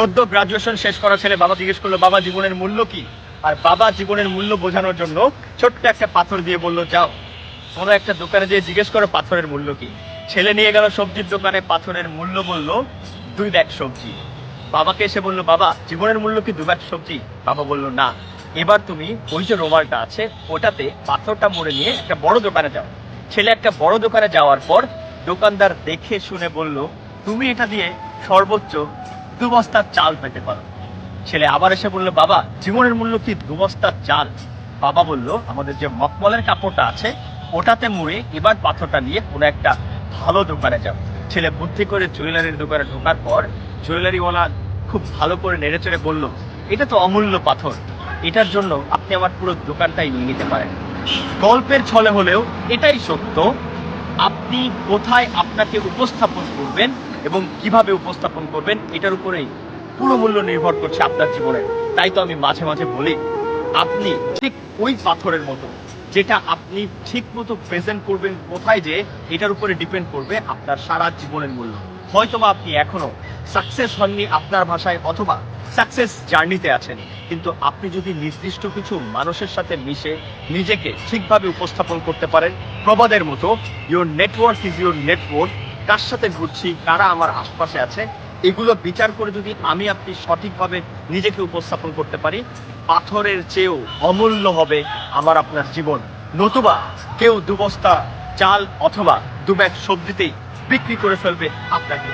সদ্য গ্রাজুয়েশন শেষ করা ছেলে বাবা জিজ্ঞেস করল, বাবা, জীবনের মূল্য কি? আর বাবা জীবনের মূল্য বোঝানোর জন্য ছোট্ট একটা পাথর দিয়ে বলল, যাও, কোনো একটা দোকানে যেয়ে জিজ্ঞেস করো পাথরের মূল্য কি? ছেলে নিয়ে গেল সবজির দোকানে, পাথরের মূল্য বলল দুই ব্যাগ সবজি। বাবাকে এসে বলল, বাবা, জীবনের মূল্য কি দু ব্যাগ সবজি? বাবা বলল, না, এবার তুমি ওই যে রোমালটা আছে, ওটাতে পাথরটা মুড়ে নিয়ে একটা বড় দোকানে যাও। ছেলে একটা বড় দোকানে যাওয়ার পর দোকানদার দেখে শুনে বলল, তুমি এটা দিয়ে সর্বোচ্চ দু বস্তার চাল পেতে পারো। ছেলে আবার এসে বলল, বাবা, জীবনের মূল্য কি দু বস্তার চাল? বাবা বলল, আমাদের যে মকমলের কাপড়টা আছে, ওটাতে মুড়ে এবার পাথরটা নিয়ে কোনো একটা ভালো দোকানে যাও। ছেলে বুদ্ধি করে জুয়েলারির দোকানে ঢোকার পর জুয়েলারিওয়ালা খুব ভালো করে নেড়ে চেড়ে বলল, এটা তো অমূল্য পাথর। এটার জন্য আপনি আমার পুরো দোকানটাই নিয়ে নিতে পারেন। গল্পের ছলে হলেও এটাই সত্য। আপনি কোথায় আপনাকে উপস্থাপন করবেন এবং কীভাবে উপস্থাপন করবেন, এটার উপরেই পুরো মূল্য নির্ভর করছে আপনার জীবনে তাই তো আমি মাঝে মাঝে বলি, আপনি ঠিক ওই পাথরের মতো, যেটা আপনি ঠিক মতো প্রেজেন্ট করবেন কোথায় যে, এটার উপরে ডিপেন্ড করবে আপনার সারা জীবনের মূল্য। হয়তোবা আপনি এখনও সাকসেস হননি আপনার ভাষায়, অথবা সাকসেস জার্নিতে আছেন, কিন্তু আপনি যদি নির্দিষ্ট কিছু মানুষের সাথে মিশে নিজেকে ঠিকভাবে উপস্থাপন করতে পারেন, প্রবাদের মতো your network is your network কার সাথে ঘুরছি, কারা আমার আশপাশে আছে, এগুলো বিচার করে যদি আমি আপনি সঠিকভাবে নিজেকে উপস্থাপন করতে পারি, পাথরের চেয়েও অমূল্য হবে আমার আপনার জীবন। নতুবা কেউ দুবস্তা, চাল অথবা দুব্যাগ সবজিতেই বিক্রি করে ফেলবে আপনাকে।